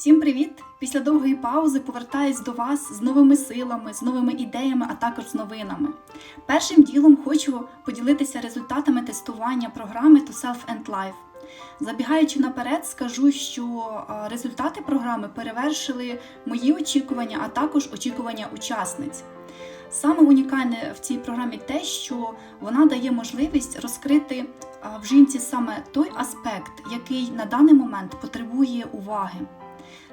Всім привіт! Після довгої паузи повертаюсь до вас з новими силами, з новими ідеями, а також з новинами. Першим ділом хочу поділитися результатами тестування програми To Self and Life. Забігаючи наперед, скажу, що результати програми перевершили мої очікування, а також очікування учасниць. Саме унікальне в цій програмі те, що вона дає можливість розкрити в жінці саме той аспект, який на даний момент потребує уваги.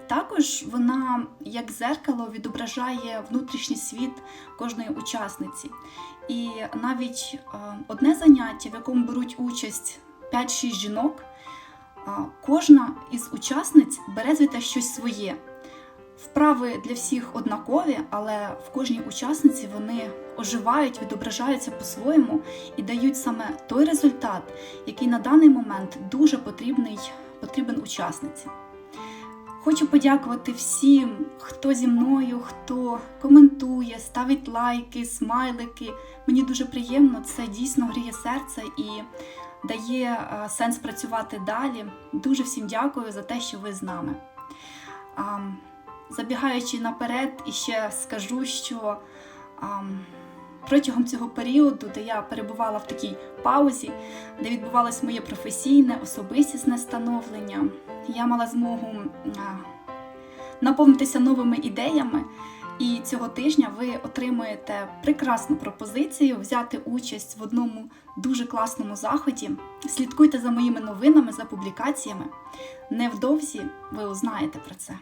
Також вона, як зеркало, відображає внутрішній світ кожної учасниці. І навіть е, одне заняття, в якому беруть участь 5-6 жінок, е, кожна із учасниць бере звідти щось своє. Вправи для всіх однакові, але в кожній учасниці вони оживають, відображаються по-своєму і дають саме той результат, який на даний момент дуже потрібний, потрібен учасниці. Хочу подякувати всім, хто зі мною, хто коментує, ставить лайки, смайлики. Мені дуже приємно, це дійсно гріє серце і дає е, сенс працювати далі. Дуже всім дякую за те, що ви з нами. Забігаючи наперед, і ще скажу, що протягом цього періоду, де я перебувала в такій паузі, де відбувалось моє професійне, особистісне становлення, я мала змогу наповнитися новими ідеями. І цього тижня ви отримуєте прекрасну пропозицію взяти участь в одному дуже класному заході. Слідкуйте за моїми новинами, за публікаціями. Невдовзі ви узнаєте про це.